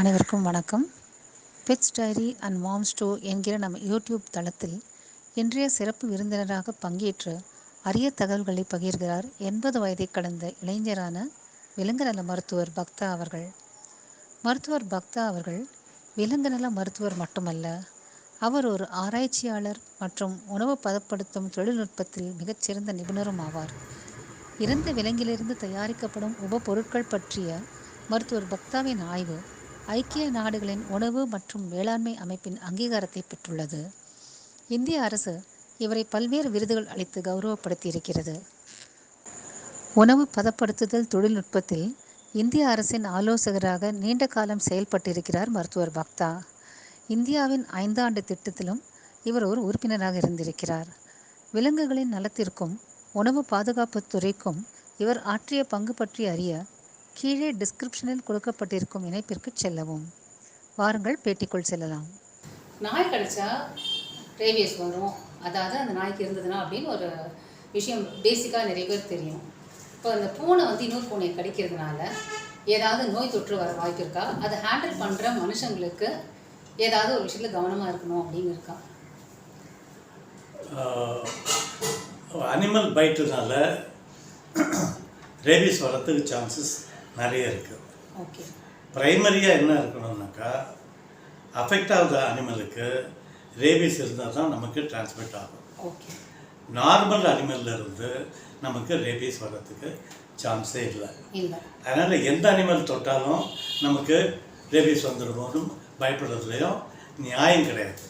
அனைவருக்கும் வணக்கம். Pets diary and mom ஸ்டோ என்கிற நம்ம யூடியூப் தளத்தில் இன்றைய சிறப்பு விருந்தினராக பங்கேற்று அரிய தகவல்களை பகிர்கிறார் எண்பது வயதை கடந்த இளைஞரான விலங்கு நல மருத்துவர் பக்தா அவர்கள். மருத்துவர் பக்தா அவர்கள் விலங்கு நல மருத்துவர் மட்டுமல்ல அவர் ஒரு ஆராய்ச்சியாளர் மற்றும் உணவு பதப்படுத்தும் தொழில்நுட்பத்தில் மிகச்சிறந்த நிபுணரும் ஆவார். இறந்த விலங்கிலிருந்து தயாரிக்கப்படும் உபபொருட்கள் பற்றிய மருத்துவர் பக்தாவின் ஆய்வு ஐக்கிய நாடுகளின் உணவு மற்றும் வேளாண்மை அமைப்பின் அங்கீகாரத்தை பெற்றுள்ளது. இந்திய அரசு இவரை பல்வேறு விருதுகள் அளித்து கௌரவப்படுத்தியிருக்கிறது. உணவு பதப்படுத்துதல் தொழில்நுட்பத்தில் இந்திய அரசின் ஆலோசகராக நீண்ட காலம் செயல்பட்டிருக்கிறார் மருத்துவர் பக்தா. இந்தியாவின் ஐந்தாண்டு திட்டத்திலும் இவர் ஒரு உறுப்பினராக இருந்திருக்கிறார். விலங்குகளின் நலத்திற்கும் உணவு பாதுகாப்பு துறைக்கும் இவர் ஆற்றிய பங்கு பற்றி அறிய கீழே டிஸ்கிரிப்ஷனில் கொடுக்கப்பட்டிருக்கும் இணைப்பிற்கு செல்லவும். வாருங்கள் பேட்டிக்குள் செல்லலாம். நாய் கடிச்சா ரேபியஸ் வரும் அதாவது அந்த நாய்க்கு இருந்ததுன்னா அப்படின்னு ஒரு விஷயம் பேசிக்காக நிறைய பேர் தெரியும். இப்போ அந்த பூனை வந்து இன்னொரு பூனையை கடிக்கிறதுனால ஏதாவது நோய் தொற்று வர வாய்ப்பு இருக்கா? அதை ஹேண்டில் பண்ணுற மனுஷங்களுக்கு ஏதாவது ஒரு விஷயத்தில் கவனமாக இருக்கணும் அப்படின்னு இருக்கா? அனிமல் பைட்டுனால ரேபிஸ் வரத்துக்கு சான்சஸ் நிறைய இருக்குது ஓகே. ப்ரைமரியாக என்ன இருக்கணும்னாக்கா அஃபெக்ட் ஆகுத அனிமலுக்கு ரேபிஸ் இருந்தால் தான் நமக்கு டிரான்ஸ்மிட் ஆகும். ஓகே. நார்மல் அனிமல்ல இருந்து நமக்கு ரேபிஸ் வர்றதுக்கு சான்ஸே இல்லை. அதனால் எந்த அனிமல் தொட்டாலும் நமக்கு ரேபிஸ் வந்துடுமோன்னு பயப்படுறதுலையும் நியாயம் கிடையாது.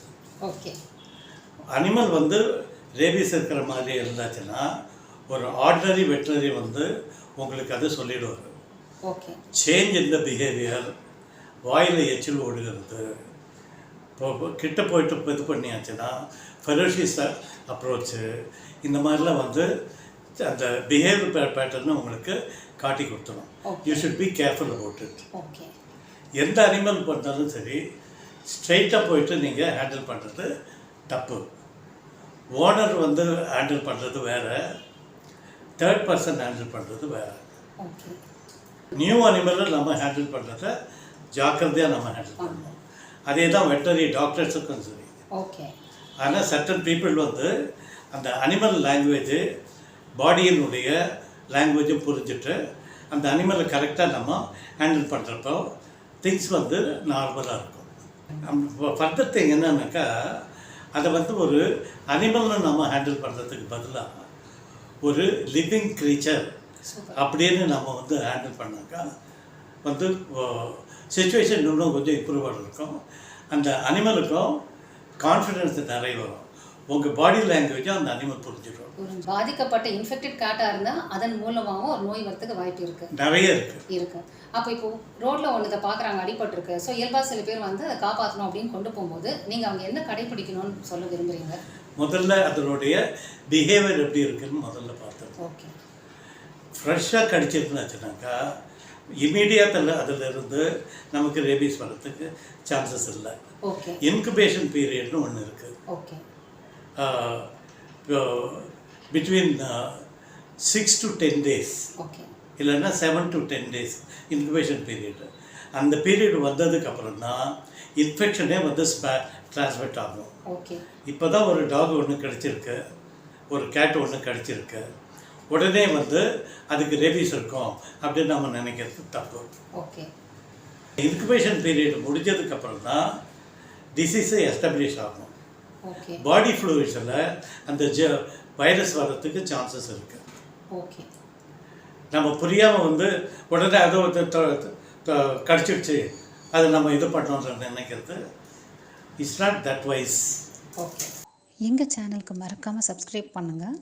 ஓகே. அனிமல் வந்து ரேபிஸ் இருக்கிற மாதிரி இருந்தாச்சுன்னா ஒரு ஆர்டினரி வெட்டனரி வந்து உங்களுக்கு அதை சொல்லிடுவார். சேஞ்ச் இன் த பிஹேவியர் வாயில் எச்சில் ஓடுகிறது. இப்போ கிட்ட போயிட்டு இது பண்ணியாச்சுன்னா ஃபெரோஷியஸ் அப்ரோச்சு இந்த மாதிரிலாம் வந்து அந்த பிஹேவியர் பேட்டர்னை உங்களுக்கு காட்டி கொடுத்துரும். You should be careful about it எந்த அனிமல் பண்ணாலும் சரி ஸ்ட்ரைட்டாக போயிட்டு நீங்கள் ஹேண்டில் பண்ணுறது தப்பு. ஓனர் வந்து ஹேண்டில் பண்ணுறது வேறு. தேர்ட் பர்சன் ஹேண்டில் பண்ணுறது வேறு. நியூ அனிமலை நம்ம ஹேண்டில் பண்ணுறத ஜாக்கிரதையாக நம்ம ஹேண்டில் பண்ணணும் அதே தான் வெட்டரி டாக்டர்ஸுக்கும் சரி. ஓகே ஆனால் சர்டன் பீப்புள் வந்து அந்த அனிமல் லாங்குவேஜ் பாடியினுடைய லாங்குவேஜை புரிஞ்சுட்டு அந்த அனிமலை கரெக்டாக நம்ம ஹேண்டில் பண்ணுறப்போ திங்ஸ் வந்து நார்மலாக இருக்கும். ஃபர்தர் திங் என்னன்னாக்கா அதை வந்து ஒரு அனிமல்னு நம்ம ஹேண்டில் பண்ணுறதுக்கு பதிலாக ஒரு லிவிங் க்ரீச்சர் அப்படின்னு நம்ம வந்து ஹேண்டில் பண்ணாக்கா வந்து சுச்சுவேஷன் இன்னும் கொஞ்சம் இம்ப்ரூவ் இருக்கும். அந்த அனிமலுக்கும் கான்ஃபிடென்ஸ் நிறைய வரும். உங்கள் பாடி லாங்குவேஜும் அந்த அனிமல் புரிஞ்சிடும். ஒரு பாதிக்கப்பட்ட இன்ஃபெக்டட் கேட்டாக இருந்தால் அதன் மூலமாகவும் ஒரு நோய் வரத்துக்கு வாய்ப்பு இருக்குது நிறைய இருக்குது இருக்கு. அப்போ இப்போ ரோட்ல ஒன்றதை பார்க்குறாங்க அடிபட்டிருக்கு. ஸோ இயல்பா சில பேர் வந்து அதை காப்பாற்றணும் அப்படின்னு கொண்டு போகும்போது நீங்கள் அவங்க என்ன கடைபிடிக்கணும்னு சொல்ல விரும்புறீங்க? முதல்ல அதனுடைய பிஹேவியர் எப்படி இருக்குன்னு முதல்ல பார்த்தோம் ஓகே ஃப்ரெஷ்ஷாக கடிச்சிருந்துச்சுனாக்கா இமீடியத்தில் அதிலிருந்து நமக்கு ரேபிஸ் வர்றதுக்கு சான்சஸ் இல்லை. இன்குபேஷன் பீரியட்னு ஒன்று இருக்குது okay between six to ten days இல்லைன்னா seven to ten days incubation period அந்த பீரியட் வந்ததுக்கு அப்புறம் தான் இன்ஃபெக்ஷனே வந்து ஸ்பே ட்ரான்ஸ்மிட் ஆகும். ஓகே இப்போ தான் ஒரு டாக் ஒன்று கிடச்சிருக்கு. ஒரு கேட் ஒன்று கிடச்சிருக்கு. உடனே வந்து அதுக்கு ரேபிஸ் இருக்கும் அப்படின்னு நம்ம நினைக்கிறது தப்பு. ஓகே இன்குபேஷன் பீரியட் முடிஞ்சதுக்கு அப்புறம் தான் டிசீஸை எஸ்டாப்ளிஷ் ஆகும் ஓகே பாடி ஃப்ளூயிட்ஸில் அந்த ஜ வைரஸ் வர்றதுக்கு சான்சஸ் இருக்குது ஓகே நம்ம புரியாமல் வந்து உடனே அதை வந்து கடிச்சிடுச்சு அதை நம்ம இது பண்ணோன்ற நினைக்கிறது it's not that wise okay எங்கள் சேனலுக்கு மறக்காமல் சப்ஸ்கிரைப் பண்ணுங்கள்